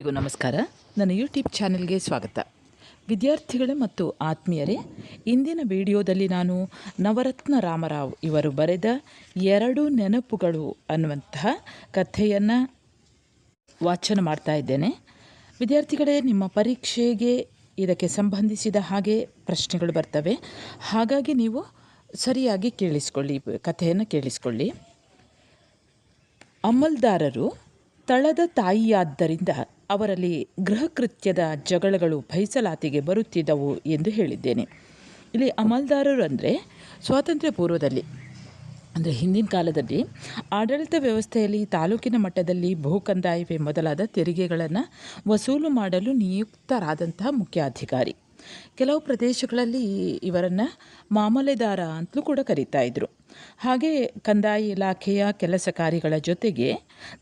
ಎಲ್ಲರಿಗೂ ನಮಸ್ಕಾರ. ನನ್ನ ಯೂಟ್ಯೂಬ್ ಚಾನೆಲ್ಗೆ ಸ್ವಾಗತ. ವಿದ್ಯಾರ್ಥಿಗಳೇ ಮತ್ತು ಆತ್ಮೀಯರೇ, ಇಂದಿನ ವಿಡಿಯೋದಲ್ಲಿ ನಾನು ನವರತ್ನ ರಾಮರಾವ್ ಇವರು ಬರೆದ ಎರಡು ನೆನಪುಗಳು ಅನ್ನುವಂತಹ ಕಥೆಯನ್ನು ವಾಚನ ಮಾಡ್ತಾ ಇದ್ದೇನೆ. ವಿದ್ಯಾರ್ಥಿಗಳೇ, ನಿಮ್ಮ ಪರೀಕ್ಷೆಗೆ ಇದಕ್ಕೆ ಸಂಬಂಧಿಸಿದ ಹಾಗೆ ಪ್ರಶ್ನೆಗಳು ಬರ್ತವೆ. ಹಾಗಾಗಿ ನೀವು ಸರಿಯಾಗಿ ಕೇಳಿಸ್ಕೊಳ್ಳಿ, ಕಥೆಯನ್ನು ಕೇಳಿಸ್ಕೊಳ್ಳಿ. ಅಮಲ್ದಾರರು ತಳದ ತಾಯಿಯಾದ್ದರಿಂದ ಅವರಲ್ಲಿ ಗೃಹಕೃತ್ಯದ ಜಗಳಗಳು ಫೈಸಲಾತಿಗೆ ಬರುತ್ತಿದ್ದವು ಎಂದು ಹೇಳಿದ್ದೇನೆ. ಇಲ್ಲಿ ಅಮಲ್ದಾರರು ಅಂದರೆ ಸ್ವಾತಂತ್ರ್ಯ ಪೂರ್ವದಲ್ಲಿ, ಅಂದರೆ ಹಿಂದಿನ ಕಾಲದಲ್ಲಿ ಆಡಳಿತ ವ್ಯವಸ್ಥೆಯಲ್ಲಿ ತಾಲೂಕಿನ ಮಟ್ಟದಲ್ಲಿ ಭೂ ಕಂದಾಯವೇ ಮೊದಲಾದ ತೆರಿಗೆಗಳನ್ನು ವಸೂಲು ಮಾಡಲು ನಿಯುಕ್ತರಾದಂತಹ ಮುಖ್ಯ ಅಧಿಕಾರಿ ಕೆಲವು ಪ್ರದೇಶಗಳಲ್ಲಿ ಇವರನ್ನು ಮಾಮಲೆದಾರ ಅಂತಲೂ ಕೂಡ ಕರೀತಾ ಇದ್ರು. ಹಾಗೆ ಕಂದಾಯ ಇಲಾಖೆಯ ಕೆಲಸ ಕಾರ್ಯಗಳ ಜೊತೆಗೆ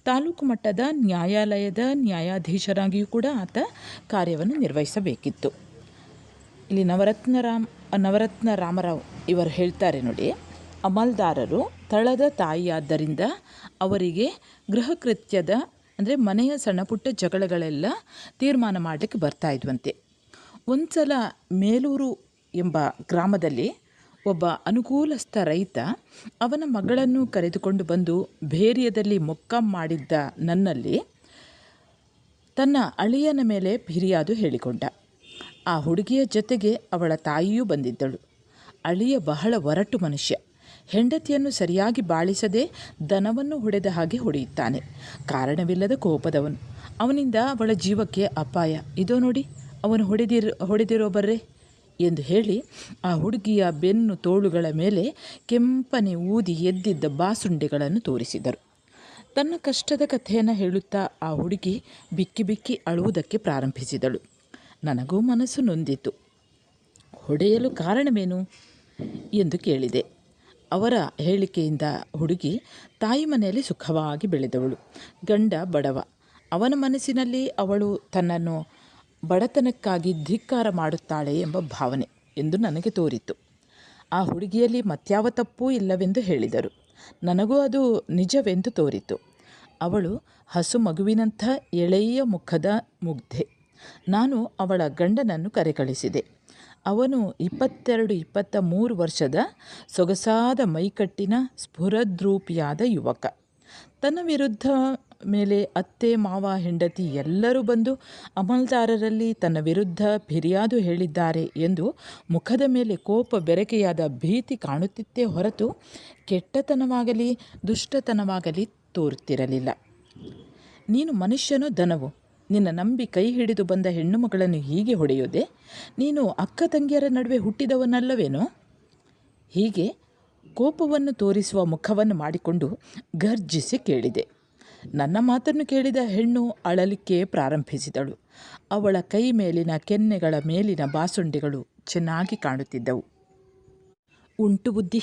ತಾಲೂಕು ಮಟ್ಟದ ನ್ಯಾಯಾಲಯದ ನ್ಯಾಯಾಧೀಶರಾಗಿಯೂ ಕೂಡ ಆತ ಕಾರ್ಯವನ್ನು ನಿರ್ವಹಿಸಬೇಕಿತ್ತು. ಇಲ್ಲಿ ನವರತ್ನ ರಾಮ್, ನವರತ್ನ ರಾಮರಾವ್ ಇವರು ಹೇಳ್ತಾರೆ ನೋಡಿ, ಅಮಲ್ದಾರರು ತಳದ ತಾಯಿಯಾದ್ದರಿಂದ ಅವರಿಗೆ ಗೃಹ ಕೃತ್ಯದ, ಅಂದರೆ ಮನೆಯ ಸಣ್ಣಪುಟ್ಟ ಜಗಳಗಳೆಲ್ಲ ತೀರ್ಮಾನ ಮಾಡಲಿಕ್ಕೆ ಬರ್ತಾ ಇದ್ವಂತೆ. ಒಂದು ಸಲ ಮೇಲೂರು ಎಂಬ ಗ್ರಾಮದಲ್ಲಿ ಒಬ್ಬ ಅನುಕೂಲಸ್ಥ ರೈತ ಅವನ ಮಗಳನ್ನು ಕರೆದುಕೊಂಡು ಬಂದು ಭೇರಿಯದಲ್ಲಿ ಮೊಕ್ಕಂ ಮಾಡಿದ್ದ ನನ್ನಲ್ಲಿ ತನ್ನ ಅಳಿಯನ ಮೇಲೆ ಫಿರ್ಯಾದು ಹೇಳಿಕೊಂಡ. ಆ ಹುಡುಗಿಯ ಜೊತೆಗೆ ಅವಳ ತಾಯಿಯೂ ಬಂದಿದ್ದಳು. ಅಳಿಯ ಬಹಳ ಒರಟು ಮನುಷ್ಯ. ಹೆಂಡತಿಯನ್ನು ಸರಿಯಾಗಿ ಬಾಳಿಸದೆ ದನವನ್ನು ಹೊಡೆದ ಹಾಗೆ ಹೊಡೆಯುತ್ತಾನೆ. ಕಾರಣವಿಲ್ಲದ ಕೋಪದವನು. ಅವನಿಂದ ಅವಳ ಜೀವಕ್ಕೆ ಅಪಾಯ. ಇದೋ ನೋಡಿ, ಅವನು ಹೊಡೆದಿರೋ ಹೊಡೆದಿರೋ ಬರ್ರೆ. ಎಂದು ಹೇಳಿ ಆ ಹುಡುಗಿಯ ಬೆನ್ನು ತೋಳುಗಳ ಮೇಲೆ ಕೆಂಪನೆ ಊದಿ ಎದ್ದಿದ್ದ ಬಾಸುಂಡೆಗಳನ್ನು ತೋರಿಸಿದರು. ತನ್ನ ಕಷ್ಟದ ಕಥೆಯನ್ನು ಹೇಳುತ್ತಾ ಆ ಹುಡುಗಿ ಬಿಕ್ಕಿ ಬಿಕ್ಕಿ ಅಳುವುದಕ್ಕೆ ಪ್ರಾರಂಭಿಸಿದಳು. ನನಗೂ ಮನಸ್ಸು ನೊಂದಿತು. ಹೊಡೆಯಲು ಕಾರಣವೇನು ಎಂದು ಕೇಳಿದೆ. ಅವರ ಹೇಳಿಕೆಯಿಂದ ಹುಡುಗಿ ತಾಯಿ ಮನೆಯಲ್ಲಿ ಸುಖವಾಗಿ ಬೆಳೆದವಳು. ಗಂಡ ಬಡವ. ಅವನ ಮನಸ್ಸಿನಲ್ಲಿ ಅವಳು ತನ್ನನ್ನು ಬಡತನಕ್ಕಾಗಿ ಧಿಕ್ಕಾರ ಮಾಡುತ್ತಾಳೆ ಎಂಬ ಭಾವನೆ ಎಂದು ನನಗೆ ತೋರಿತು. ಆ ಹುಡುಗಿಯಲ್ಲಿ ಮತ್ಯಾವ ತಪ್ಪೂ ಇಲ್ಲವೆಂದು ಹೇಳಿದರು. ನನಗೂ ಅದು ನಿಜವೆಂದು ತೋರಿತು. ಅವಳು ಹಸು ಮಗುವಿನಂಥ ಎಳೆಯ ಮುಖದ ಮುಗ್ಧೆ. ನಾನು ಅವಳ ಗಂಡನನ್ನು ಕರೆಕಳಿಸಿದೆ. ಅವನು ಇಪ್ಪತ್ತೆರಡು ಇಪ್ಪತ್ತ ಮೂರು ವರ್ಷದ ಸೊಗಸಾದ ಮೈಕಟ್ಟಿನ ಸ್ಫುರದ್ರೂಪಿಯಾದ ಯುವಕ. ತನ್ನ ವಿರುದ್ಧ ಮೇಲೆ ಅತ್ತೆ, ಮಾವ, ಹೆಂಡತಿ ಎಲ್ಲರೂ ಬಂದು ಅಮಲ್ದಾರರಲ್ಲಿ ತನ್ನ ವಿರುದ್ಧ ಫಿರ್ಯಾದು ಹೇಳಿದ್ದಾರೆ ಎಂದು ಮುಖದ ಮೇಲೆ ಕೋಪ ಬೆರಕೆಯಾದ ಭೀತಿ ಕಾಣುತ್ತಿತ್ತೇ ಹೊರತು ಕೆಟ್ಟತನವಾಗಲಿ, ದುಷ್ಟತನವಾಗಲಿ ತೋರುತ್ತಿರಲಿಲ್ಲ. ನೀನು ಮನುಷ್ಯನು ದನವು ನಿನ್ನ ನಂಬಿ ಕೈ ಹಿಡಿದು ಬಂದ ಹೆಣ್ಣುಮಗಳನ್ನು ಹೀಗೆ ಹೊಡೆಯೋದೆ? ನೀನು ಅಕ್ಕ ತಂಗಿಯರ ನಡುವೆ ಹುಟ್ಟಿದವನಲ್ಲವೇನೋ? ಹೀಗೆ ಕೋಪವನ್ನು ತೋರಿಸುವ ಮುಖವನ್ನು ಮಾಡಿಕೊಂಡು ಗರ್ಜಿಸಿ ಕೇಳಿದೆ. ನನ್ನ ಮಾತನ್ನು ಕೇಳಿದ ಹೆಣ್ಣು ಅಳಲಿಕ್ಕೆ ಪ್ರಾರಂಭಿಸಿದಳು. ಅವಳ ಕೈ ಮೇಲಿನ ಕೆನ್ನೆಗಳ ಮೇಲಿನ ಬಾಸುಂಡಿಗಳು ಚೆನ್ನಾಗಿ ಕಾಣುತ್ತಿದ್ದವು. ಉಂಟು ಬುದ್ಧಿ,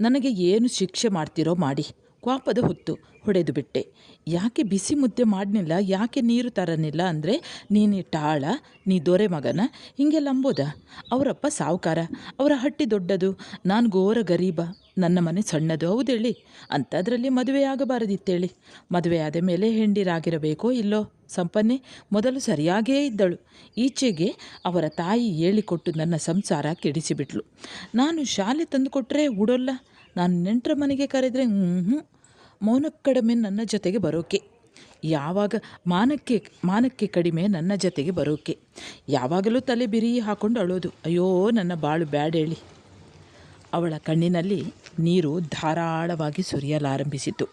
ನನಗೆ ಏನು ಶಿಕ್ಷೆ ಮಾಡ್ತಿರೋ ಮಾಡಿ. ಕ್ವಾಪದ ಹೊತ್ತು ಹೊಡೆದು ಬಿಟ್ಟೆ. ಯಾಕೆ ಬಿಸಿ ಮುದ್ದೆ ಮಾಡಲಿಲ್ಲ ಯಾಕೆ ನೀರು ತರನಿಲ್ಲ ಅಂದರೆ, ನೀನು ಟಾಳ, ನೀ ದೊರೆ ಮಗನ, ಹೀಗೆಲ್ಲ ಅಂಬೋದ? ಅವರಪ್ಪ ಸಾವುಕಾರ, ಅವರ ಹಟ್ಟಿ ದೊಡ್ಡದು, ನಾನು ಘೋರ ಗರೀಬ. ನನ್ನ ಮನೆ ಸಣ್ಣದು ಹೌದೇಳಿ ಅಂಥದ್ರಲ್ಲಿ ಮದುವೆ ಆಗಬಾರದಿತ್ತೇಳಿ. ಮದುವೆ ಆದ ಮೇಲೆ ಹೆಂಡಿರಾಗಿರಬೇಕೋ ಇಲ್ಲೋ? ಸಂಪನ್ನೆ ಮೊದಲು ಸರಿಯಾಗಿಯೇ ಇದ್ದಳು. ಈಚೆಗೆ ಅವರ ತಾಯಿ ಹೇಳಿಕೊಟ್ಟು ನನ್ನ ಸಂಸಾರ ಕೆಡಿಸಿಬಿಟ್ಲು. ನಾನು ಶಾಲೆ ತಂದುಕೊಟ್ರೆ ಉಡೋಲ್ಲ. ನಾನು ನೆಂಟರ ಮನೆಗೆ ಕರೆದರೆ ಹ್ಞೂ ಮೌನ ಕಡಿಮೆ ನನ್ನ ಜೊತೆಗೆ ಬರೋಕೆ. ಯಾವಾಗ ಮಾನಕ್ಕೆ ಮಾನಕ್ಕೆ ಕಡಿಮೆ ನನ್ನ ಜೊತೆಗೆ ಬರೋಕೆ. ಯಾವಾಗಲೂ ತಲೆ ಬಿರಿ ಹಾಕೊಂಡು ಅಳೋದು. ಅಯ್ಯೋ ನನ್ನ ಬಾಳು ಬ್ಯಾಡ್ ಹೇಳಿ. ಅವಳ ಕಣ್ಣಿನಲ್ಲಿ ನೀರು ಧಾರಾಳವಾಗಿ ಸುರಿಯಲಾರಂಭಿಸಿತು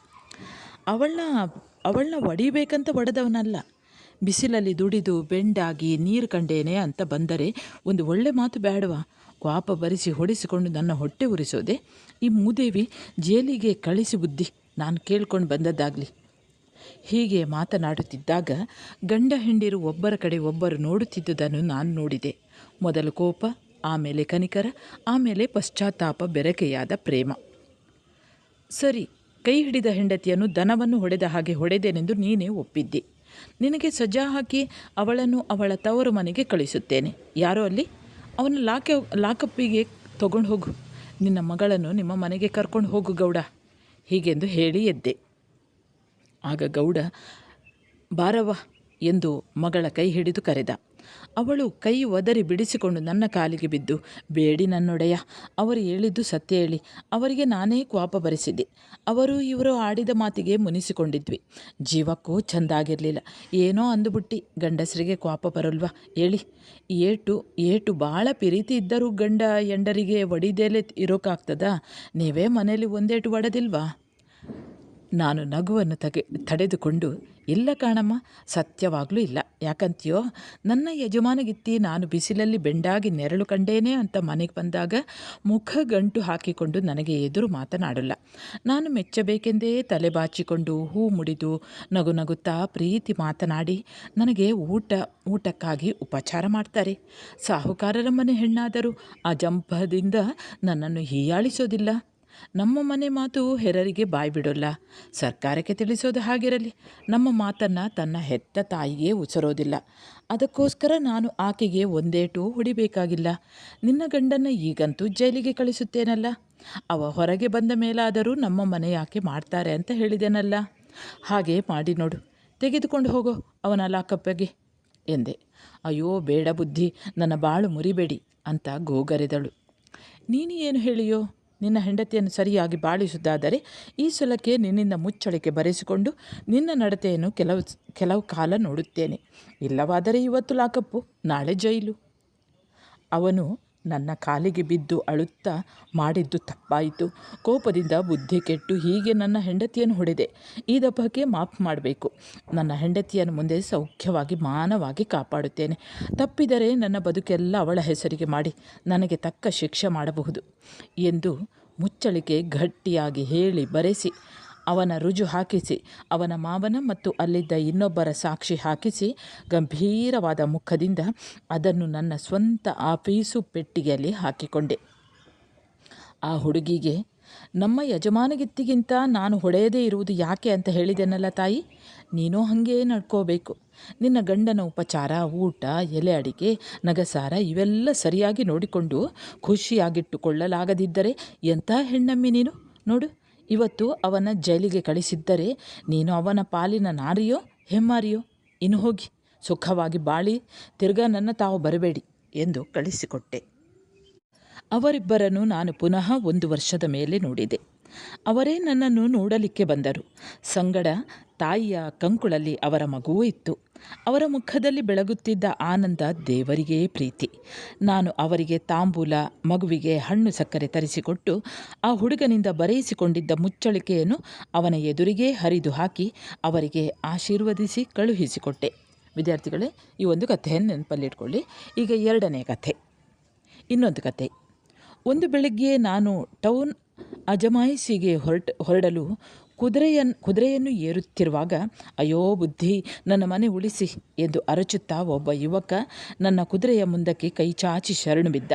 ಅವಳನ್ನ ಅವಳನ್ನ ಒಡಿಬೇಕಂತ ಒಡೆದವನಲ್ಲ. ಬಿಸಿಲಲ್ಲಿ ದುಡಿದು ಬೆಂಡಾಗಿ ನೀರು ಕಂಡೇನೆ ಅಂತ ಬಂದರೆ ಒಂದು ಒಳ್ಳೆ ಮಾತು ಬೇಡವಾ ಕ್ವಾಪ ಬರಿಸಿ ಹೊಡೆಸಿಕೊಂಡು ನನ್ನ ಹೊಟ್ಟೆ ಉರಿಸೋದೆ. ಈ ಮೂದೇವಿ ಜೇಲಿಗೆ ಕಳಿಸಿ ಬುದ್ಧಿ. ನಾನು ಕೇಳ್ಕೊಂಡು ಬಂದದ್ದಾಗಲಿ. ಹೀಗೆ ಮಾತನಾಡುತ್ತಿದ್ದಾಗ ಗಂಡ ಹೆಂಡಿರು ಒಬ್ಬರ ಕಡೆ ಒಬ್ಬರು ನೋಡುತ್ತಿದ್ದುದನ್ನು ನಾನು ನೋಡಿದೆ. ಮೊದಲು ಕೋಪ ಆಮೇಲೆ ಕನಿಕರ, ಆಮೇಲೆ ಪಶ್ಚಾತ್ತಾಪ, ಬೆರಕೆಯಾದ ಪ್ರೇಮ. ಸರಿ, ಕೈ ಹಿಡಿದ ಹೆಂಡತಿಯನ್ನು ದನವನ್ನು ಹೊಡೆದ ಹಾಗೆ ಹೊಡೆದೇನೆಂದು ನೀನೇ ಒಪ್ಪಿದ್ದಿ. ನಿನಗೆ ಸಜಾ ಹಾಕಿ ಅವಳನ್ನು ಅವಳ ತವರು ಮನೆಗೆ ಕಳಿಸುತ್ತೇನೆ. ಯಾರೋ ಅಲ್ಲಿ? ಅವನ ಲಾಕೆ, ಲಾಕಪ್ಪಿಗೆ ತಗೊಂಡು ಹೋಗು. ನಿನ್ನ ಮಗಳನ್ನು ನಿಮ್ಮ ಮನೆಗೆ ಕರ್ಕೊಂಡು ಹೋಗು ಗೌಡ. ಹೀಗೆಂದು ಹೇಳಿ ಎದ್ದೆ. ಆಗ ಗೌಡ, ಬಾರವ್ವ ಎಂದು ಮಗಳ ಕೈ ಹಿಡಿದು ಕರೆದ. ಅವಳು ಕೈ ಒದರಿ ಬಿಡಿಸಿಕೊಂಡು ನನ್ನ ಕಾಲಿಗೆ ಬಿದ್ದು, ಬೇಡಿ ನನ್ನೊಡೆಯ, ಅವರು ಹೇಳಿದ್ದು ಸತ್ಯ ಹೇಳಿ, ಅವರಿಗೆ ನಾನೇ ಕ್ವಾಪ ಬರೆಸಿದ್ದೆ. ಅವರು ಇವರು ಆಡಿದ ಮಾತಿಗೆ ಮುನಿಸಿಕೊಂಡಿದ್ವಿ. ಜೀವಕ್ಕೂ ಚೆಂದಾಗಿರಲಿಲ್ಲ. ಏನೋ ಅಂದುಬಿಟ್ಟು, ಗಂಡಸರಿಗೆ ಕ್ವಾಪ ಬರಲ್ವಾ, ಹೇಳಿ. ಏಟು ಏಟು ಭಾಳ ಪ್ರೀತಿ ಇದ್ದರೂ ಗಂಡ ಎಂಡರಿಗೆ ಒಡಿದೇಲೆ ಇರೋಕ್ಕಾಗ್ತದಾ ನೀವೇ ಮನೆಯಲ್ಲಿ ಒಂದೇಟು ಒಡೆದಿಲ್ವಾ? ನಾನು ನಗುವನ್ನು ತಗೆ, ತಡೆದುಕೊಂಡು, ಇಲ್ಲ ಕಾಣಮ್ಮ, ಸತ್ಯವಾಗಲೂ ಇಲ್ಲ. ಯಾಕಂತೀಯೋ? ನನ್ನ ಯಜಮಾನಗಿತ್ತಿ ನಾನು ಬಿಸಿಲಲ್ಲಿ ಬೆಂಡಾಗಿ ನೆರಳು ಕಂಡೇನೆ ಅಂತ ಮನೆಗೆ ಬಂದಾಗ ಮುಖ ಗಂಟು ಹಾಕಿಕೊಂಡು ನನಗೆ ಎದುರು ಮಾತನಾಡಲ್ಲ. ನಾನು ಮೆಚ್ಚಬೇಕೆಂದೇ ತಲೆ ಬಾಚಿಕೊಂಡು ಹೂ ಮುಡಿದು ನಗು ನಗುತ್ತಾ ಪ್ರೀತಿ ಮಾತನಾಡಿ ನನಗೆ ಊಟ, ಊಟಕ್ಕಾಗಿ ಉಪಚಾರ ಮಾಡ್ತಾರೆ. ಸಾಹುಕಾರರ ಮನೆ ಹೆಣ್ಣಾದರೂ ಆ ಜಂಪದಿಂದ ನನ್ನನ್ನು ಹೀಯಾಳಿಸೋದಿಲ್ಲ. ನಮ್ಮ ಮನೆ ಮಾತು ಹೆರರಿಗೆ ಬಾಯಿ ಬಿಡೋಲ್ಲ ಸರ್ಕಾರಕ್ಕೆ ತಿಳಿಸೋದು ಹಾಗಿರಲಿ. ನಮ್ಮ ಮಾತನ್ನು ತನ್ನ ಹೆತ್ತ ತಾಯಿಗೆ ಉಸರೋದಿಲ್ಲ. ಅದಕ್ಕೋಸ್ಕರ ನಾನು ಆಕೆಗೆ ಒಂದೇಟು ಹೊಡಿಬೇಕಾಗಿಲ್ಲ. ನಿನ್ನ ಗಂಡನ್ನು ಈಗಂತೂ ಜೈಲಿಗೆ ಕಳಿಸುತ್ತೇನಲ್ಲ? ಅವ ಹೊರಗೆ ಬಂದ ಮೇಲಾದರೂ ನಮ್ಮ ಮನೆ ಯಾಕೆ ಮಾಡ್ತಾರೆ ಅಂತ ಹೇಳಿದೆನಲ್ಲ? ಹಾಗೆ ಮಾಡಿ ನೋಡು. ತೆಗೆದುಕೊಂಡು ಹೋಗೋ ಅವನ ಲಾಕಪ್ಪಗೆ ಎಂದೆ. ಅಯ್ಯೋ ಬೇಡ ಬುದ್ಧಿ. ನನ್ನ ಬಾಳು ಮುರಿಬೇಡಿ ಅಂತ ಗೋಗರೆದಳು. ನೀನು ಏನು ಹೇಳಿಯೋ? ನಿನ್ನ ಹೆಂಡತಿಯನ್ನು ಸರಿಯಾಗಿ ಬಾಳಿಸುವುದಾದರೆ ಈ ಸಲಕ್ಕೆ ನಿನ್ನಿಂದ ಮುಚ್ಚಳಿಕೆ ಬರೆಸಿಕೊಂಡು ನಿನ್ನ ನಡತೆಯನ್ನು ಕೆಲವು ಕೆಲವು ಕಾಲ ನೋಡುತ್ತೇನೆ. ಇಲ್ಲವಾದರೆ ಇವತ್ತು ಲಾಕಪ್ಪು ನಾಳೆ ಜೈಲು. ಅವನು ನನ್ನ ಕಾಲಿಗೆ ಬಿದ್ದು ಅಳುತ್ತಾ ಮಾಡಿದ್ದು ತಪ್ಪಾಯಿತು. ಕೋಪದಿಂದ ಬುದ್ಧಿ ಕೆಟ್ಟು ಹೀಗೆ ನನ್ನ ಹೆಂಡತಿಯನ್ನು ಹೊಡೆದೆ. ಈ ದಪ್ಪಕ್ಕೆ ಮಾಫ್ ಮಾಡಬೇಕು. ನನ್ನ ಹೆಂಡತಿಯನ್ನು ಮುಂದೆ ಸೌಖ್ಯವಾಗಿ, ಮಾನವಾಗಿ ಕಾಪಾಡುತ್ತೇನೆ. ತಪ್ಪಿದರೆ ನನ್ನ ಬದುಕೆಲ್ಲ ಅವಳ ಹೆಸರಿಗೆ ಮಾಡಿ, ನನಗೆ ತಕ್ಕ ಶಿಕ್ಷೆ ಮಾಡಬಹುದು ಎಂದು ಮುಚ್ಚಳಿಕೆ ಗಟ್ಟಿಯಾಗಿ ಹೇಳಿ ಬರೆಸಿ ಅವನ ರುಜು ಹಾಕಿಸಿ, ಅವನ ಮಾವನ ಮತ್ತು ಅಲ್ಲಿದ್ದ ಇನ್ನೊಬ್ಬರ ಸಾಕ್ಷಿ ಹಾಕಿಸಿ, ಗಂಭೀರವಾದ ಮುಖದಿಂದ ಅದನ್ನು ನನ್ನ ಸ್ವಂತ ಆಫೀಸು ಪೆಟ್ಟಿಗೆಯಲ್ಲಿ ಹಾಕಿಕೊಂಡೆ. ಆ ಹುಡುಗಿಗೆ, ನಮ್ಮ ಯಜಮಾನಗಿತ್ತಿಗಿಂತ ನಾನು ಹೊಡೆಯದೇ ಇರುವುದು ಯಾಕೆ ಅಂತ ಹೇಳಿದೆನಲ್ಲ ತಾಯಿ? ನೀನೋ ಹಾಗೇ ನಡ್ಕೋಬೇಕು. ನಿನ್ನ ಗಂಡನ ಉಪಚಾರ, ಊಟ, ಎಲೆ ಅಡಿಕೆ, ನಗಸಾರ ಇವೆಲ್ಲ ಸರಿಯಾಗಿ ನೋಡಿಕೊಂಡು ಖುಷಿಯಾಗಿಟ್ಟುಕೊಳ್ಳಲಾಗದಿದ್ದರೆ ಎಂಥ ಹೆಣ್ಣಮ್ಮಿ ನೀನು? ನೋಡು ಇವತ್ತು ಅವನ ಜೈಲಿಗೆ ಕಳಿಸಿದ್ದರೆ ನೀನು ಅವನ ಪಾಲಿನ ನಾರಿಯೋ ಹೆಮ್ಮಾರಿಯೋ? ಇನ್ನು ಹೋಗಿ, ಸುಖವಾಗಿ ಬಾಳಿ, ತಿರ್ಗ ನನ್ನ ತಾವು ಬರಬೇಡಿ ಎಂದು ಕಳಿಸಿಕೊಟ್ಟೆ. ಅವರಿಬ್ಬರನ್ನು ನಾನು ಪುನಃ ಒಂದು ವರ್ಷದ ಮೇಲೆ ನೋಡಿದೆ. ಅವರೇ ನನ್ನನ್ನು ನೋಡಲಿಕ್ಕೆ ಬಂದರು. ಸಂಗಡ ತಾಯಿಯ ಕಂಕುಳಲ್ಲಿ ಅವರ ಮಗುವೂ ಇತ್ತು. ಅವರ ಮುಖದಲ್ಲಿ ಬೆಳಗುತ್ತಿದ್ದ ಆನಂದ ದೇವರಿಗೇ ಪ್ರೀತಿ. ನಾನು ಅವರಿಗೆ ತಾಂಬೂಲ, ಮಗುವಿಗೆ ಹಣ್ಣು ಸಕ್ಕರೆ ತರಿಸಿಕೊಟ್ಟು, ಆ ಹುಡುಗನಿಂದ ಬರೆಯಿಸಿಕೊಂಡಿದ್ದ ಮುಚ್ಚಳಿಕೆಯನ್ನು ಅವನ ಎದುರಿಗೆ ಹರಿದು ಹಾಕಿ ಅವರಿಗೆ ಆಶೀರ್ವದಿಸಿ ಕಳುಹಿಸಿಕೊಟ್ಟೆ. ವಿದ್ಯಾರ್ಥಿಗಳೇ, ಈ ಒಂದು ಕಥೆಯನ್ನು ನೆನಪಲ್ಲಿಟ್ಕೊಳ್ಳಿ ಈಗ ಎರಡನೇ ಕಥೆ. ಇನ್ನೊಂದು ಕಥೆ. ಒಂದು ಬೆಳಗ್ಗೆ ನಾನು ಟೌನ್ ಅಜಮಾಯಿಸಿಗೆ ಹೊರಟ, ಹೊರಡಲು ಕುದುರೆಯನ್, ಕುದುರೆಯನ್ನು ಏರುತ್ತಿರುವಾಗ, ಅಯ್ಯೋ ಬುದ್ಧಿ, ನನ್ನ ಮನೆ ಉಳಿಸಿ ಎಂದು ಅರಚುತ್ತಾ ಒಬ್ಬ ಯುವಕ ನನ್ನ ಕುದುರೆಯ ಮುಂದಕ್ಕೆ ಕೈ ಚಾಚಿ ಶರಣು ಬಿದ್ದ.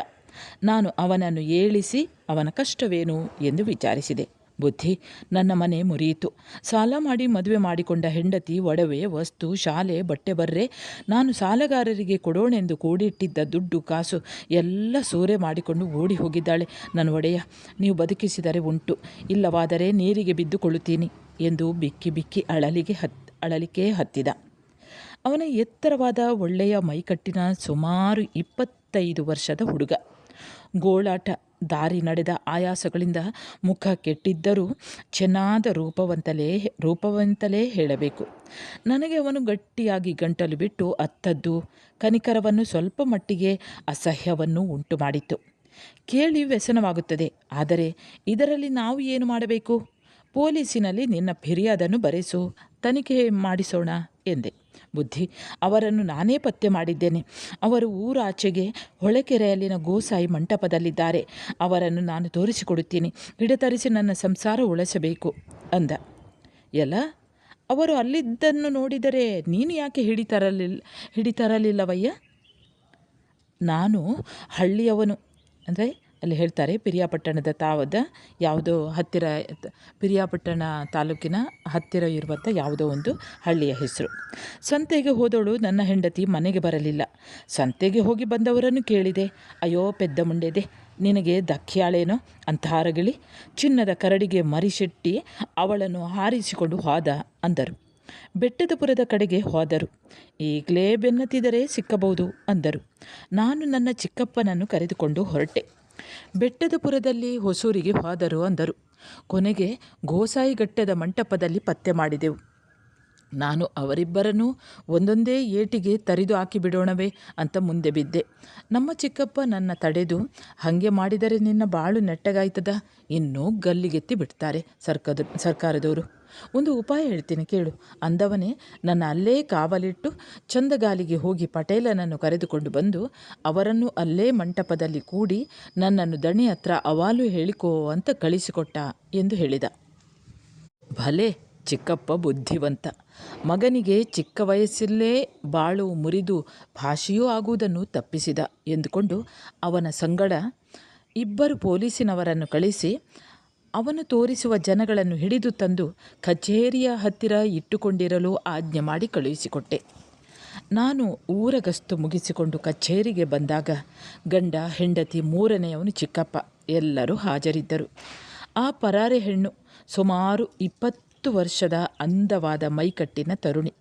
ನಾನು ಅವನನ್ನು ಏಳಿಸಿ ಅವನ ಕಷ್ಟವೇನು ಎಂದು ವಿಚಾರಿಸಿದೆ. ಬುದ್ಧಿ ನನ್ನ ಮನೆ ಮುರಿಯಿತು. ಸಾಲ ಮಾಡಿ ಮದುವೆ ಮಾಡಿಕೊಂಡ ಹೆಂಡತಿ, ಒಡವೆ, ವಸ್ತು, ಶಾಲೆ, ಬಟ್ಟೆ ಬರ್ರೆ, ನಾನು ಸಾಲಗಾರರಿಗೆ ಕೊಡೋಣೆಂದು ಕೂಡಿಟ್ಟಿದ್ದ ದುಡ್ಡು, ಕಾಸು ಎಲ್ಲ ಸೂರೆ ಮಾಡಿಕೊಂಡು ಓಡಿ ಹೋಗಿದ್ದಾಳೆ. ನನ್ನ ಒಡೆಯ, ನೀವು ಬದುಕಿಸಿದರೆ ಉಂಟು. ಇಲ್ಲವಾದರೆ ನೀರಿಗೆ ಬಿದ್ದುಕೊಳ್ಳುತ್ತೀನಿ ಎಂದು ಬಿಕ್ಕಿ ಬಿಕ್ಕಿ ಅಳಲಿಗೆ ಹತ್, ಅಳಲಿಕೆ ಹತ್ತಿದ. ಅವನ ಎತ್ತರವಾದ ಒಳ್ಳೆಯ ಮೈಕಟ್ಟಿನ ಸುಮಾರು ಇಪ್ಪತ್ತೈದು ವರ್ಷದ ಹುಡುಗ. ಗೋಳಾಟ ದಾರಿ ನಡೆದ ಆಯಾಸಗಳಿಂದ ಮುಖ ಕೆಟ್ಟಿದ್ದರೂ ಚೆನ್ನಾದ ರೂಪವಂತಲೇ ರೂಪವಂತಲೇ ಹೇಳಬೇಕು. ನನಗೆ ಅವನು ಗಟ್ಟಿಯಾಗಿ ಗಂಟಲು ಬಿಟ್ಟು ಅತ್ತದ್ದು ಕನಿಕರವನ್ನು ಸ್ವಲ್ಪ ಮಟ್ಟಿಗೆ ಅಸಹ್ಯವನ್ನು ಉಂಟು ಮಾಡಿತು ಕೇಳಿ ವ್ಯಸನವಾಗುತ್ತದೆ, ಆದರೆ ಇದರಲ್ಲಿ ನಾವು ಏನು ಮಾಡಬೇಕು? ಪೊಲೀಸಿನಲ್ಲಿ ನಿನ್ನ ಫಿರ್ಯಾದನ್ನು ಬರೆಸು, ತನಿಖೆ ಮಾಡಿಸೋಣ ಎಂದೆ. ಬುದ್ಧಿ, ಅವರನ್ನು ನಾನೇ ಪತ್ತೆ ಮಾಡಿದ್ದೇನೆ. ಅವರು ಊರಾಚೆಗೆ ಹೊಳೆಕೆರೆಯಲ್ಲಿನ ಗೋಸಾಯಿ ಮಂಟಪದಲ್ಲಿದ್ದಾರೆ. ಅವರನ್ನು ನಾನು ತೋರಿಸಿಕೊಡುತ್ತೀನಿ. ಗಿಡತರಿಸಿ ನನ್ನ ಸಂಸಾರ ಉಳಿಸಬೇಕು ಅಂದ. ಎಲ್ಲ? ಅವರು ಅಲ್ಲಿದ್ದನ್ನು ನೋಡಿದರೆ ನೀನು ಯಾಕೆ ಹಿಡಿತರಲಿಲ್ಲ ಹಿಡಿತರಲಿಲ್ಲವಯ್ಯ? ನಾನು ಹಳ್ಳಿಯವನು, ಅಂದರೆ ಅಲ್ಲಿ ಹೇಳ್ತಾರೆ, ಪಿರಿಯಾಪಟ್ಟಣದ ತಾವದ ಯಾವುದೋ ಹತ್ತಿರ, ಪಿರಿಯಾಪಟ್ಟಣ ತಾಲೂಕಿನ ಹತ್ತಿರ ಇರುವಂಥ ಯಾವುದೋ ಒಂದು ಹಳ್ಳಿಯ ಹೆಸರು. ಸಂತೆಗೆ ಹೋದವಳು ನನ್ನ ಹೆಂಡತಿ ಮನೆಗೆ ಬರಲಿಲ್ಲ. ಸಂತೆಗೆ ಹೋಗಿ ಬಂದವರನ್ನು ಕೇಳಿದೆ, ಅಯ್ಯೋ, ಪೆದ್ದ ಮುಂಡೆದೆ, ನಿನಗೆ ದಕ್ಯಾಳೇನೋ ಅಂತ ಹಾರಗಿಳಿ, ಚಿನ್ನದ ಕರಡಿಗೆ ಮರಿಶೆಟ್ಟಿ ಅವಳನ್ನು ಹಾರಿಸಿಕೊಂಡು ಹೋದ ಅಂದರು. ಬೆಟ್ಟದಪುರದ ಕಡೆಗೆ ಹೋದರು. ಈಗಲೇ ಬೆನ್ನತ್ತಿದರೆ ಸಿಕ್ಕಬಹುದು ಅಂದರು. ನಾನು ನನ್ನ ಚಿಕ್ಕಪ್ಪನನ್ನು ಕರೆದುಕೊಂಡು ಹೊರಟೆ. ಬೆಟ್ಟದಪುರದಲ್ಲಿ ಹೊಸೂರಿಗೆ ಹೋದರು ಅಂದರು. ಕೊನೆಗೆ ಗೋಸಾಯಿಘಟ್ಟದ ಮಂಟಪದಲ್ಲಿ ಪತ್ತೆ ಮಾಡಿದೆವು. ನಾನು ಅವರಿಬ್ಬರನ್ನೂ ಒಂದೊಂದೇ ಏಟಿಗೆ ತರಿದು ಹಾಕಿಬಿಡೋಣವೇ ಅಂತ ಮುಂದೆ ಬಿದ್ದೆ. ನಮ್ಮ ಚಿಕ್ಕಪ್ಪ ನನ್ನ ತಡೆದು, ಹಾಗೆ ಮಾಡಿದರೆ ನಿನ್ನ ಬಾಳು ನೆಟ್ಟಗಾಯ್ತದ? ಇನ್ನೂ ಗಲ್ಲಿಗೆತ್ತಿ ಬಿಡ್ತಾರೆ ಸರ್ಕದ, ಸರ್ಕಾರದವರು. ಒಂದು ಉಪಾಯ ಹೇಳ್ತೀನಿ ಕೇಳು. ಅಂದವನೇ ನನ್ನ ಅಲ್ಲೇ ಕಾವಲಿಟ್ಟು ಚಂದಗಾಲಿಗೆ ಹೋಗಿ ಪಟೇಲನನ್ನು ಕರೆದುಕೊಂಡು ಬಂದು ಅವರನ್ನು ಅಲ್ಲೇ ಮಂಟಪದಲ್ಲಿ ಕೂಡಿ ನನ್ನನ್ನು ದಣಿ ಹತ್ರ ಅವಾಲು ಹೇಳಿಕೋ ಅಂತ ಕಳಿಸಿಕೊಟ್ಟ ಎಂದು ಹೇಳಿದ. ಭಲೆ ಚಿಕ್ಕಪ್ಪ ಬುದ್ಧಿವಂತ. ಮಗನಿಗೆ ಚಿಕ್ಕ ವಯಸ್ಸಲ್ಲೇ ಬಾಳು ಮುರಿದು ಭಾಷೆಯೂ ಆಗುವುದನ್ನು ತಪ್ಪಿಸಿದ ಎಂದುಕೊಂಡು ಅವನ ಸಂಗಡ ಇಬ್ಬರು ಪೊಲೀಸಿನವರನ್ನು ಕಳಿಸಿ ಅವನು ತೋರಿಸುವ ಜನಗಳನ್ನು ಹಿಡಿದು ತಂದು ಕಚೇರಿಯ ಹತ್ತಿರ ಇಟ್ಟುಕೊಂಡಿರಲು ಆಜ್ಞೆ ಮಾಡಿ ಕಳುಹಿಸಿಕೊಟ್ಟೆ. ನಾನು ಊರಗಸ್ತು ಮುಗಿಸಿಕೊಂಡು ಕಚೇರಿಗೆ ಬಂದಾಗ ಗಂಡ ಹೆಂಡತಿ ಮೂರನೆಯವನು ಚಿಕ್ಕಪ್ಪ. ಎಲ್ಲರೂ ಹಾಜರಿದ್ದರು. ಆ ಪರಾರೆ ಹೆಣ್ಣು ಸುಮಾರು ಇಪ್ಪತ್ತು ವರ್ಷದ ಅಂದವಾದ ಮೈಕಟ್ಟಿನ ತರುಣಿ,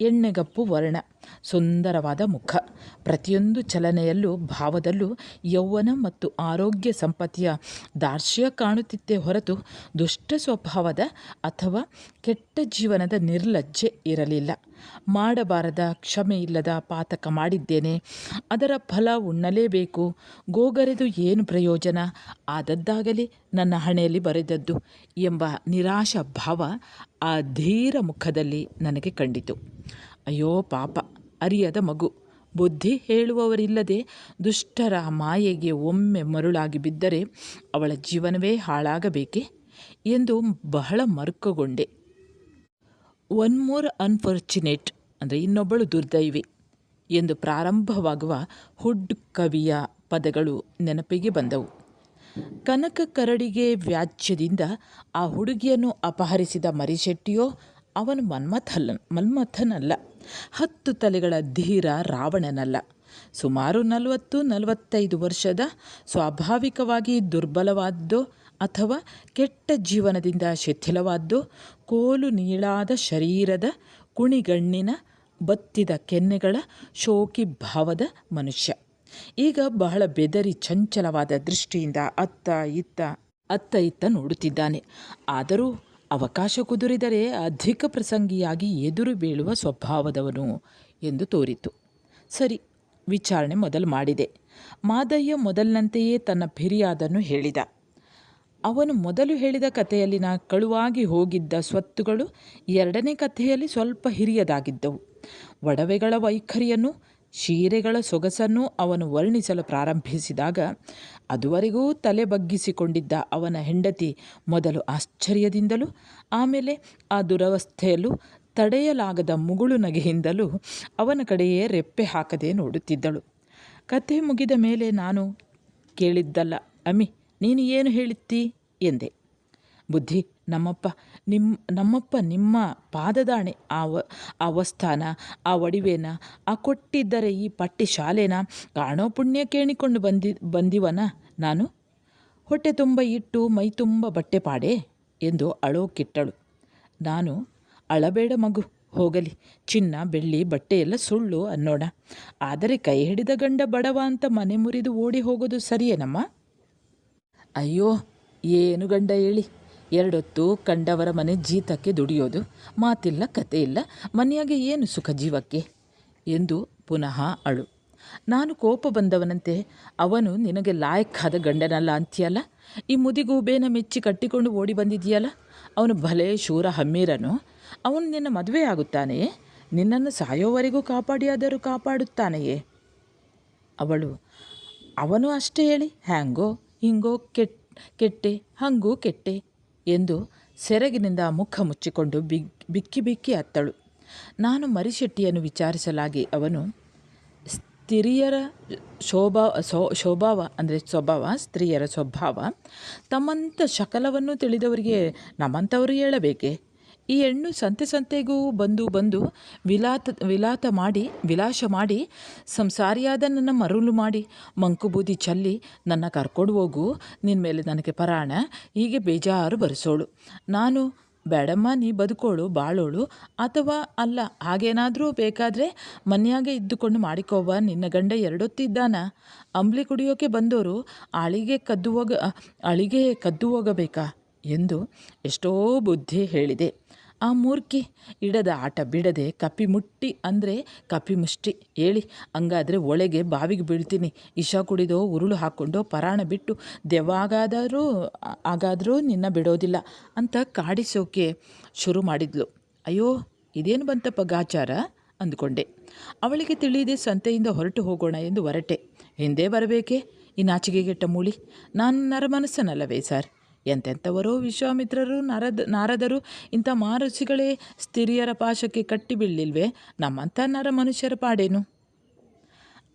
ಎಣ್ಣೆಗಪ್ಪು ವರ್ಣ, ಸುಂದರವಾದ ಮುಖ. ಪ್ರತಿಯೊಂದು ಚಲನೆಯಲ್ಲೂ ಭಾವದಲ್ಲೂ ಯೌವನ ಮತ್ತು ಆರೋಗ್ಯ ಸಂಪತ್ತಿಯ ದಾರ್ಶ್ಯ ಕಾಣುತ್ತಿತ್ತೆ ಹೊರತು ದುಷ್ಟ ಸ್ವಭಾವದ ಅಥವಾ ಕೆಟ್ಟ ಜೀವನದ ನಿರ್ಲಜ್ಜೆ ಇರಲಿಲ್ಲ. ಮಾಡಬಾರದ ಕ್ಷಮೆ ಇಲ್ಲದ ಪಾತಕ ಮಾಡಿದ್ದೇನೆ. ಅದರ ಫಲ ಉಣ್ಣಲೇಬೇಕು. ಗೋಗರೆದು ಏನು ಪ್ರಯೋಜನ? ಆದದ್ದಾಗಲಿ ನನ್ನ ಹಣೆಯಲ್ಲಿ ಬರೆದದ್ದು ಎಂಬ ನಿರಾಶ ಭಾವ ಆ ಧೀರ ಮುಖದಲ್ಲಿ ನನಗೆ ಕಂಡಿತು. ಅಯ್ಯೋ ಪಾಪ, ಅರಿಯದ ಮಗು. ಬುದ್ಧಿ ಹೇಳುವವರಿಲ್ಲದೆ ದುಷ್ಟರ ಮಾಯೆಗೆ ಒಮ್ಮೆ ಮರುಳಾಗಿ ಬಿದ್ದರೆ ಅವಳ ಜೀವನವೇ ಹಾಳಾಗಬೇಕೆ? ಎಂದು ಬಹಳ ಮರುಕಗೊಂಡೆ. ಒನ್ ಮೋರ್ ಅನ್ಫಾರ್ಚುನೇಟ್ ಅಂದರೆ ಇನ್ನೊಬ್ಬಳು ದುರ್ದೈವಿ ಎಂದು ಪ್ರಾರಂಭವಾಗುವ ಹುಡ್ ಕವಿಯ ಪದಗಳು ನೆನಪಿಗೆ ಬಂದವು. ಕನಕ ಕರಡಿಗೆ ವ್ಯಾಜ್ಯದಿಂದ ಆ ಹುಡುಗಿಯನ್ನು ಅಪಹರಿಸಿದ ಮರಿಶೆಟ್ಟಿಯೋ ಅವನು ಮನ್ಮಥಲ್ಲ, ಮನ್ಮಥನಲ್ಲ. ಹತ್ತು ತಲೆಗಳ ಧೀರ ರಾವಣನಲ್ಲ. ಸುಮಾರು ನಲವತ್ತು ನಲವತ್ತೈದು ವರ್ಷದ ಸ್ವಾಭಾವಿಕವಾಗಿ ದುರ್ಬಲವಾದ್ದೋ ಅಥವಾ ಕೆಟ್ಟ ಜೀವನದಿಂದ ಶಿಥಿಲವಾದ್ದು, ಕೋಲು ನೀಳಾದ ಶರೀರದ ಕುಣಿಗಣ್ಣಿನ ಬತ್ತಿದ ಕೆನ್ನೆಗಳ ಶೋಕಿ ಭಾವದ ಮನುಷ್ಯ. ಈಗ ಬಹಳ ಬೆದರಿ ಚಂಚಲವಾದ ದೃಷ್ಟಿಯಿಂದ ಅತ್ತ ಇತ್ತ ಅತ್ತ ಇತ್ತ ನೋಡುತ್ತಿದ್ದಾನೆ. ಆದರೂ ಅವಕಾಶ ಕುದುರಿದರೆ ಅಧಿಕ ಪ್ರಸಂಗಿಯಾಗಿ ಎದುರು ಬೀಳುವ ಸ್ವಭಾವದವನು ಎಂದು ತೋರಿತು. ಸರಿ, ವಿಚಾರಣೆ ಮೊದಲು ಮಾಡಿದೆ. ಮಾದಯ್ಯ ಮೊದಲಿನಂತೆಯೇ ತನ್ನ ಫಿರ್ಯಾದನ್ನು ಹೇಳಿದ. ಅವನು ಮೊದಲು ಹೇಳಿದ ಕಥೆಯಲ್ಲಿ ನಾ ಕಳುವಾಗಿ ಹೋಗಿದ್ದ ಸ್ವತ್ತುಗಳು ಎರಡನೇ ಕಥೆಯಲ್ಲಿ ಸ್ವಲ್ಪ ಹಿರಿಯದಾಗಿದ್ದವು. ಒಡವೆಗಳ ವೈಖರಿಯನ್ನು ಶೀರೆಗಳ ಸೊಗಸನ್ನು ಅವನು ವರ್ಣಿಸಲು ಪ್ರಾರಂಭಿಸಿದಾಗ ಅದುವರೆಗೂ ತಲೆ ಬಗ್ಗಿಸಿಕೊಂಡಿದ್ದ ಅವನ ಹೆಂಡತಿ ಮೊದಲು ಆಶ್ಚರ್ಯದಿಂದಲೂ, ಆಮೇಲೆ ಆ ದುರವಸ್ಥೆಯಲ್ಲೂ ತಡೆಯಲಾಗದ ಮುಗುಳು ನಗೆಯಿಂದಲೂ ಅವನ ಕಡೆಯೇ ರೆಪ್ಪೆ ಹಾಕದೆ ನೋಡುತ್ತಿದ್ದಳು. ಕಥೆ ಮುಗಿದ ಮೇಲೆ ನಾನು ಕೇಳಿದ್ದಲ್ಲ, ಅಮ್ಮಿ ನೀನು ಏನು ಹೇಳಿತ್ತಿ? ಎಂದೆ. ಬುದ್ಧಿ, ನಮ್ಮಪ್ಪ ನಿಮ್ಮ ನಮ್ಮಪ್ಪ ನಿಮ್ಮ ಪಾದದಾಣೆ. ಆ ವ ಆ ವಸ್ಥಾನ ಆ ಒಡಿವೇನ, ಆ ಕೊಟ್ಟಿದ್ದರೆ ಈ ಪಟ್ಟಿ ಶಾಲೆನ ಕಾಣೋ ಪುಣ್ಯ ಕೇಳಿಕೊಂಡು ಬಂದಿ, ಬಂದಿವನ ನಾನು? ಹೊಟ್ಟೆ ತುಂಬ ಇಟ್ಟು ಮೈ ತುಂಬ ಬಟ್ಟೆ ಪಾಡೆ ಎಂದು ಅಳೋಕಿಟ್ಟಳು ನಾನು, ಅಳಬೇಡ ಮಗು, ಹೋಗಲಿ. ಚಿನ್ನ, ಬೆಳ್ಳಿ, ಬಟ್ಟೆ ಎಲ್ಲ ಸುಳ್ಳು ಅನ್ನೋಣ. ಆದರೆ ಕೈ ಹಿಡಿದ ಗಂಡ ಬಡವ ಅಂತ ಮನೆ ಮುರಿದು ಓಡಿ ಹೋಗೋದು ಸರಿಯೇನಮ್ಮ? ಅಯ್ಯೋ, ಏನು ಗಂಡ ಹೇಳಿ? ಎರಡೊತ್ತು ಕಂಡವರ ಮನೆ ಜೀತಕ್ಕೆ ದುಡಿಯೋದು. ಮಾತಿಲ್ಲ ಕತೆ ಇಲ್ಲ ಮನೆಯಾಗೆ ಏನು ಸುಖ ಜೀವಕ್ಕೆ? ಎಂದು ಪುನಃ ಅಳು. ನಾನು ಕೋಪ ಬಂದವನಂತೆ. ಅವನು ನಿನಗೆ ಲಾಯಕ್ಕಾದ ಗಂಡನಲ್ಲ ಅಂತೀಯಲ್ಲ? ಈ ಮುದಿಗೂಬೇನ ಮೆಚ್ಚಿ ಕಟ್ಟಿಕೊಂಡು ಓಡಿ ಬಂದಿದೆಯಲ್ಲ ಅವನು ಭಲೆ ಶೂರ ಹಮ್ಮೀರನು. ಅವನು ನಿನ್ನ ಮದುವೆ ಆಗುತ್ತಾನೆಯೇ? ನಿನ್ನನ್ನು ಸಾಯೋವರೆಗೂ ಕಾಪಾಡಿಯಾದರೂ ಕಾಪಾಡುತ್ತಾನೆಯೇ? ಅವಳು, ಅವನು ಅಷ್ಟೇ ಹೇಳಿ. ಹ್ಯಾಂಗೋ? ಹಿಂಗೋ ಕೆಟ್, ಕೆಟ್ಟೆ, ಹಂಗೂ ಕೆಟ್ಟೆ ಎಂದು ಸೆರಗಿನಿಂದ ಮುಖ ಮುಚ್ಚಿಕೊಂಡು ಬಿಗ್, ಬಿಕ್ಕಿ ಬಿಕ್ಕಿ ಅತ್ತಳು. ನಾನು ಮರಿಶೆಟ್ಟಿಯನ್ನು ವಿಚಾರಿಸಲಾಗಿ ಅವನು ಸ್ತ್ರೀಯರ ಶೋಭಾ, ಸೋ, ಶೋಭಾವ, ಅಂದರೆ ಸ್ವಭಾವ, ಸ್ತ್ರೀಯರ ಸ್ವಭಾವ ತಮ್ಮಂಥ ಶಕಲವನ್ನು ತಿಳಿದವರಿಗೆ ನಮ್ಮಂಥವರು ಹೇಳಬೇಕೆ? ಈ ಹೆಣ್ಣು ಸಂತೆ ಸಂತೆಗೂ ಬಂದು ಬಂದು ವಿಲಾತ ವಿಲಾತ ಮಾಡಿ, ವಿಲಾಸ ಮಾಡಿ, ಸಂಸಾರಿಯಾದ ನನ್ನ ಮರುಳು ಮಾಡಿ ಮಂಕುಬೂದಿ ಚಲ್ಲಿ ನನ್ನ ಕರ್ಕೊಂಡು ಹೋಗು ನಿನ್ನ ಮೇಲೆ ನನಗೆ ಪರಾಣ, ಹೀಗೆ ಬೇಜಾರು ಬರೆಸೋಳು. ನಾನು, ಬೇಡಮ್ಮ, ನೀ ಬದುಕೋಳು, ಬಾಳೋಳು, ಅಥವಾ ಅಲ್ಲ, ಹಾಗೇನಾದರೂ ಬೇಕಾದರೆ ಮನೆಯಾಗೆ ಇದ್ದುಕೊಂಡು ಮಾಡಿಕೋವ ನಿನ್ನ ಗಂಡ ಎರಡೊತ್ತಿದ್ದಾನ. ಅಂಬ್ಲಿ ಕುಡಿಯೋಕೆ ಬಂದವರು ಆಳಿಗೆ ಕದ್ದು ಹೋಗ, ಅಳಿಗೆ ಕದ್ದು ಹೋಗಬೇಕಾ? ಎಂದು ಎಷ್ಟೋ ಬುದ್ಧಿ ಹೇಳಿದೆ. ಆ ಮೂರ್ಖಿ ಇಡದ ಆಟ ಬಿಡದೆ ಕಪಿ ಮುಟ್ಟಿ ಅಂದರೆ ಕಪಿ ಮುಷ್ಟಿ. ಹೇಳಿ, ಹಂಗಾದರೆ ಒಳಗೆ ಬಾವಿಗೆ ಬೀಳ್ತೀನಿ. ಇಶ ಕುಡಿದೋ, ಉರುಳು ಹಾಕ್ಕೊಂಡೋ ಪರಾಣ ಬಿಟ್ಟು ದೆವ್ವಾಗಾದರೂ, ಆಗಾದರೂ ನಿನ್ನ ಬಿಡೋದಿಲ್ಲ ಅಂತ ಕಾಡಿಸೋಕೆ ಶುರು ಮಾಡಿದ್ಲು. ಅಯ್ಯೋ, ಇದೇನು ಬಂತಪ್ಪ ಗಾಚಾರ? ಅಂದ್ಕೊಂಡೆ. ಅವಳಿಗೆ ತಿಳಿಯದೆ ಸಂತೆಯಿಂದ ಹೊರಟು ಹೋಗೋಣ ಎಂದು ಹೊರಟೆ ಹಿಂದೆ ಬರಬೇಕೆ? ಈ ನಾಚಿಕೆಗೆಟ್ಟ ಮೂಳಿ. ನಾನು ನರಮನಸ್ಸನಲ್ಲವೇ ಸರ್? ಎಂತೆಂಥವರೋ ವಿಶ್ವಾಮಿತ್ರರು, ನಾರದ, ನಾರದರು, ಇಂಥ ಮಾರುಸಿಗಳೇ ಸ್ತ್ರೀಯರ ಪಾಶಕ್ಕೆ ಕಟ್ಟಿ ಬೀಳಲಿಲ್ವೇ? ನಮ್ಮಂಥ ನರ ಮನುಷ್ಯರ ಪಾಡೇನು?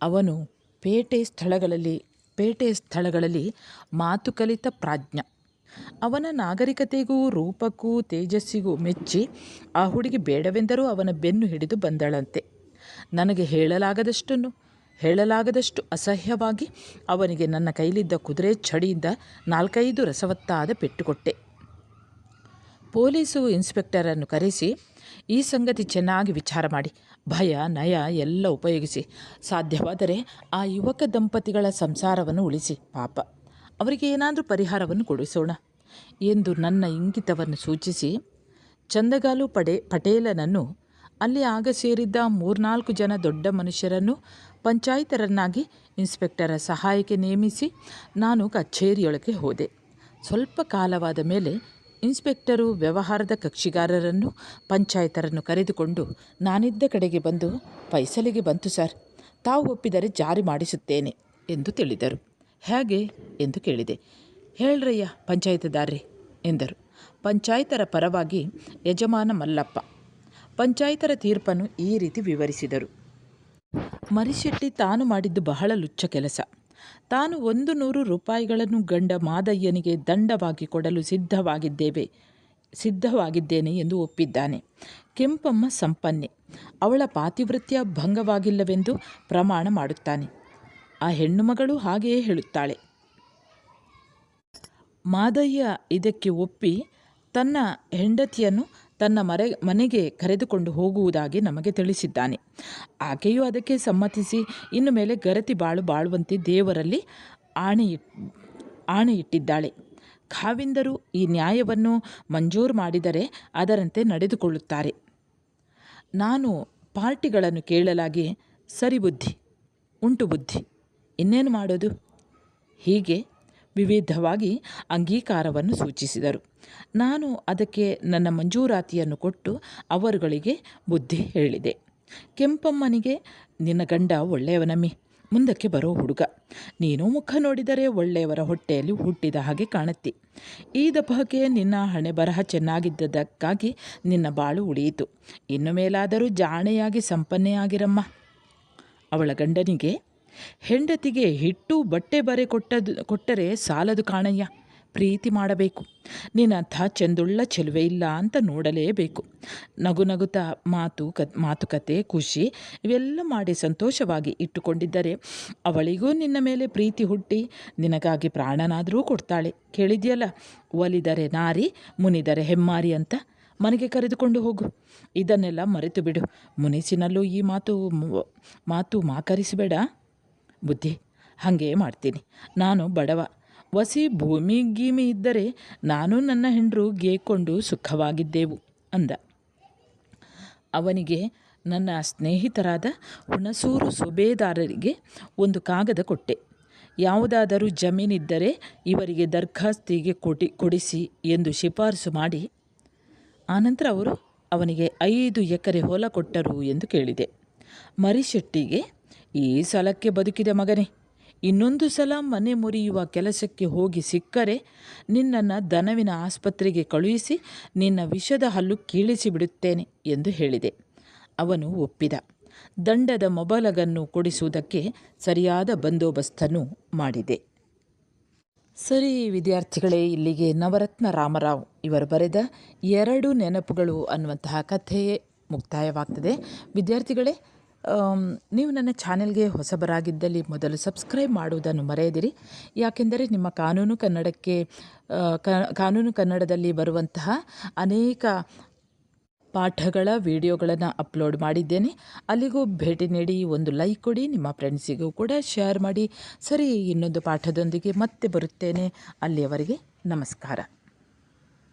ಅವನು ಪೇಟೆ ಸ್ಥಳಗಳಲ್ಲಿ ಪೇಟೆ ಸ್ಥಳಗಳಲ್ಲಿ ಮಾತು ಕಲಿತ ಪ್ರಾಜ್ಞ. ಅವನ ನಾಗರಿಕತೆಗೂ, ರೂಪಕ್ಕೂ, ತೇಜಸ್ಸಿಗೂ ಮೆಚ್ಚಿ ಆ ಹುಡುಗಿ ಬೇಡವೆಂದರೂ ಅವನ ಬೆನ್ನು ಹಿಡಿದು ಬಂದಳಂತೆ. ನನಗೆ ಹೇಳಲಾಗದಷ್ಟನ್ನು. ಹೇಳಲಾಗದಷ್ಟು ಅಸಹ್ಯವಾಗಿ ಅವನಿಗೆ ನನ್ನ ಕೈಲಿದ್ದ ಕುದುರೆ ಚಡಿಯಿಂದ ನಾಲ್ಕೈದು ರಸವತ್ತಾದ ಪೆಟ್ಟುಕೊಟ್ಟೆ. ಪೊಲೀಸು ಇನ್ಸ್ಪೆಕ್ಟರನ್ನು ಕರೆಸಿ ಈ ಸಂಗತಿ ಚೆನ್ನಾಗಿ ವಿಚಾರ ಮಾಡಿ. ಭಯ, ನಯ ಎಲ್ಲ ಉಪಯೋಗಿಸಿ. ಸಾಧ್ಯವಾದರೆ ಆ ಯುವಕ ದಂಪತಿಗಳ ಸಂಸಾರವನ್ನು ಉಳಿಸಿ. ಪಾಪ. ಅವರಿಗೆ ಏನಾದರೂ ಪರಿಹಾರವನ್ನು ಕೊಡಿಸೋಣ ಎಂದು ನನ್ನ ಇಂಗಿತವನ್ನು ಸೂಚಿಸಿ ಚಂದಗಾಲು ಪಡೆ ಪಟೇಲನನ್ನು ಅಲ್ಲಿ ಆಗ ಸೇರಿದ್ದ ಮೂರ್ನಾಲ್ಕು ಜನ ದೊಡ್ಡ ಮನುಷ್ಯರನ್ನು ಪಂಚಾಯಿತರನ್ನಾಗಿ, ಇನ್ಸ್ಪೆಕ್ಟರ ಸಹಾಯಕ್ಕೆ ನೇಮಿಸಿ ನಾನು ಕಚೇರಿಯೊಳಗೆ ಹೋದೆ. ಸ್ವಲ್ಪ ಕಾಲವಾದ ಮೇಲೆ ಇನ್ಸ್ಪೆಕ್ಟರು, ವ್ಯವಹಾರದ ಕಕ್ಷಿಗಾರರನ್ನು, ಪಂಚಾಯತರನ್ನು ಕರೆದುಕೊಂಡು ನಾನಿದ್ದ ಕಡೆಗೆ ಬಂದು ಪೈಸಲಿಗೆ ಬಂತು ಸರ್. ತಾವು ಒಪ್ಪಿದರೆ ಜಾರಿ ಮಾಡಿಸುತ್ತೇನೆ ಎಂದು ತಿಳಿದರು. ಹೇಗೆ ಎಂದು ಕೇಳಿದೆ. ಹೇಳ್ರಯ್ಯ ಪಂಚಾಯತದಾರ್ರಿ ಎಂದರು. ಪಂಚಾಯತರ ಪರವಾಗಿ ಯಜಮಾನ ಮಲ್ಲಪ್ಪ. ಪಂಚಾಯಿತರ ತೀರ್ಪನ್ನು ಈ ರೀತಿ ವಿವರಿಸಿದರು. ಮರಿಶೆಟ್ಟಿ ತಾನು ಮಾಡಿದ್ದು ಬಹಳ ಲುಚ್ಚ ಕೆಲಸ. ತಾನು ಒಂದು ನೂರು ರೂಪಾಯಿಗಳನ್ನು ಗಂಡ ಮಾದಯ್ಯನಿಗೆ ದಂಡವಾಗಿ ಕೊಡಲು ಸಿದ್ಧವಾಗಿದ್ದೇವೆ, ಸಿದ್ಧವಾಗಿದ್ದೇನೆ ಎಂದು ಒಪ್ಪಿದ್ದಾನೆ. ಕೆಂಪಮ್ಮ ಸಂಪನ್ನೆ. ಅವಳ ಪಾತಿವೃತ್ಯ ಭಂಗವಾಗಿಲ್ಲವೆಂದು ಪ್ರಮಾಣ ಮಾಡುತ್ತಾನೆ. ಆ ಹೆಣ್ಣು ಮಗಳು ಹಾಗೆಯೇ ಹೇಳುತ್ತಾಳೆ. ಮಾದಯ್ಯ ಇದಕ್ಕೆ ಒಪ್ಪಿ ತನ್ನ ಹೆಂಡತಿಯನ್ನು ತನ್ನ ಮರೆ, ಮನೆಗೆ ಕರೆದುಕೊಂಡು ಹೋಗುವುದಾಗಿ ನಮಗೆ ತಿಳಿಸಿದ್ದಾನೆ. ಆಕೆಯು ಅದಕ್ಕೆ ಸಮ್ಮತಿಸಿ ಇನ್ನು ಮೇಲೆ ಗರತಿ ಬಾಳು ಬಾಳುವಂತೆ ದೇವರಲ್ಲಿ ಆಣೆ ಆಣೆ ಇಟ್ಟಿದ್ದಾಳೆ ಖಾವಿಂದರು ಈ ನ್ಯಾಯವನ್ನು ಮಂಜೂರು ಮಾಡಿದರೆ ಅದರಂತೆ ನಡೆದುಕೊಳ್ಳುತ್ತಾರೆ. ನಾನು ಪಾರ್ಟಿಗಳನ್ನು ಕೇಳಲಾಗಿ ಸರಿ ಬುದ್ಧಿ ಉಂಟು ಬುದ್ಧಿ ಇನ್ನೇನು ಮಾಡೋದು? ಹೀಗೆ ವಿವಿಧವಾಗಿ ಅಂಗೀಕಾರವನ್ನು ಸೂಚಿಸಿದರು. ನಾನು ಅದಕ್ಕೆ ನನ್ನ ಮಂಜೂರಾತಿಯನ್ನು ಕೊಟ್ಟು ಅವರುಗಳಿಗೆ ಬುದ್ಧಿ ಹೇಳಿದೆ. ಕೆಂಪಮ್ಮನಿಗೆ, ನಿನ್ನ ಗಂಡ ಒಳ್ಳೆಯವನಮ್ಮಿ, ಮುಂದಕ್ಕೆ ಬರೋ ಹುಡುಗ. ನೀನು ಮುಖ ನೋಡಿದರೆ ಒಳ್ಳೆಯವರ ಹೊಟ್ಟೆಯಲ್ಲಿ ಹುಟ್ಟಿದ ಹಾಗೆ ಕಾಣುತ್ತಿ. ಈ ದಪಹಕ್ಕೆ ನಿನ್ನ ಹಣೆ ಬರಹ ಚೆನ್ನಾಗಿದ್ದದಕ್ಕಾಗಿ ನಿನ್ನ ಬಾಳು ಉಳಿಯಿತು. ಇನ್ನು ಮೇಲಾದರೂ ಜಾಣೆಯಾಗಿ ಸಂಪನ್ನೆಯಾಗಿರಮ್ಮ. ಅವಳ ಗಂಡನಿಗೆ ಹೆಂಡತಿಗೆ ಹಿಟ್ಟು ಬಟ್ಟೆ ಬರೆ ಕೊಟ್ಟದ್ದು ಕೊಟ್ಟರೆ ಸಾಲದು ಕಾಣಯ್ಯ. ಪ್ರೀತಿ ಮಾಡಬೇಕು. ನಿನ್ನಂಥ ಚೆಂದುಳ್ಳ ಚೆಲುವೆ ಇಲ್ಲ ಅಂತ ನೋಡಲೇಬೇಕು. ನಗು ನಗುತ ಮಾತು ಕ, ಮಾತುಕತೆ, ಖುಷಿ ಇವೆಲ್ಲ ಮಾಡಿ ಸಂತೋಷವಾಗಿ ಇಟ್ಟುಕೊಂಡಿದ್ದರೆ ಅವಳಿಗೂ ನಿನ್ನ ಮೇಲೆ ಪ್ರೀತಿ ಹುಟ್ಟಿ ನಿನಗಾಗಿ ಪ್ರಾಣನಾದರೂ ಕೊಡ್ತಾಳೆ. ಕೇಳಿದ್ಯಲ್ಲ, ಒಲಿದರೆ ನಾರಿ, ಮುನಿದರೆ ಹೆಮ್ಮಾರಿ ಅಂತ. ಮನೆಗೆ ಕರೆದುಕೊಂಡು ಹೋಗು. ಇದನ್ನೆಲ್ಲ ಮರೆತು ಬಿಡು. ಮುನಿಸಿನಲ್ಲೂ ಈ ಮಾತು ಮಾತು ಮಾಕರಿಸಬೇಡ. ಬುದ್ಧಿ, ಹಾಗೆ ಮಾಡ್ತೀನಿ. ನಾನು ಬಡವ. ವಸಿ ಭೂಮಿ ಗೀಮಿ ಇದ್ದರೆ ನಾನು ನನ್ನ ಹೆಂಡರು ಗೇಕೊಂಡು ಸುಖವಾಗಿದ್ದೆವು ಅಂದ. ಅವನಿಗೆ ನನ್ನ ಸ್ನೇಹಿತರಾದ ಹುಣಸೂರು ಸುಬೇದಾರರಿಗೆ ಒಂದು ಕಾಗದ ಕೊಟ್ಟೆ. ಯಾವುದಾದರೂ ಜಮೀನಿದ್ದರೆ ಇವರಿಗೆ ದರ್ಖಾಸ್ತಿಗೆ ಕೊಡಿ ಕೊಡಿಸಿ ಎಂದು ಶಿಫಾರಸು ಮಾಡಿ. ಆನಂತರ ಅವರು ಅವನಿಗೆ ಐದು ಎಕರೆ ಹೊಲ ಕೊಟ್ಟರು ಎಂದು ಕೇಳಿದೆ. ಮರಿಶೆಟ್ಟಿಗೆ ಈ ಸಲಕ್ಕೆ ಬದುಕಿದೆ ಮಗನೇ. ಇನ್ನೊಂದು ಸಲ ಮನೆ ಮುರಿಯುವ ಕೆಲಸಕ್ಕೆ ಹೋಗಿ ಸಿಕ್ಕರೆ ನಿನ್ನನ್ನು ದನವಿನ ಆಸ್ಪತ್ರೆಗೆ ಕಳುಹಿಸಿ ನಿನ್ನ ವಿಷದ ಹಲ್ಲು ಕೀಳಿಸಿ ಬಿಡುತ್ತೇನೆ ಎಂದು ಹೇಳಿದೆ. ಅವನು ಒಪ್ಪಿದ. ದಂಡದ ಮೊಬಲಗನ್ನು ಕೊಡಿಸುವುದಕ್ಕೆ ಸರಿಯಾದ ಬಂದೋಬಸ್ತನ್ನು ಮಾಡಿದೆ. ಸರಿ ವಿದ್ಯಾರ್ಥಿಗಳೇ, ಇಲ್ಲಿಗೆ ನವರತ್ನ ರಾಮರಾವ್ ಇವರು ಬರೆದ ಎರಡು ನೆನಪುಗಳು ಅನ್ನುವಂತಹ ಕಥೆಯೇ ಮುಕ್ತಾಯವಾಗ್ತದೆ. ವಿದ್ಯಾರ್ಥಿಗಳೇ ನೀವು ನನ್ನ ಚಾನೆಲ್ಗೆ ಹೊಸಬರಾಗಿದ್ದಲ್ಲಿ ಮೊದಲು ಸಬ್ಸ್ಕ್ರೈಬ್ ಮಾಡುವುದನ್ನು ಮರೆಯದಿರಿ. ಯಾಕೆಂದರೆ ನಿಮ್ಮ ಕಾನೂನು ಕನ್ನಡಕ್ಕೆ ಕಾನೂನು ಕನ್ನಡದಲ್ಲಿ ಬರುವಂತಹ ಅನೇಕ ಪಾಠಗಳ ವಿಡಿಯೋಗಳನ್ನು ಅಪ್ಲೋಡ್ ಮಾಡಿದ್ದೇನೆ. ಅಲ್ಲಿಗೂ ಭೇಟಿ ನೀಡಿ ಒಂದು ಲೈಕ್ ಕೊಡಿ, ನಿಮ್ಮ ಫ್ರೆಂಡ್ಸಿಗೂ ಕೂಡ ಶೇರ್ ಮಾಡಿ. ಸರಿ, ಇನ್ನೊಂದು ಪಾಠದೊಂದಿಗೆ ಮತ್ತೆ ಬರುತ್ತೇನೆ. ಅಲ್ಲಿಯವರೆಗೆ ನಮಸ್ಕಾರ.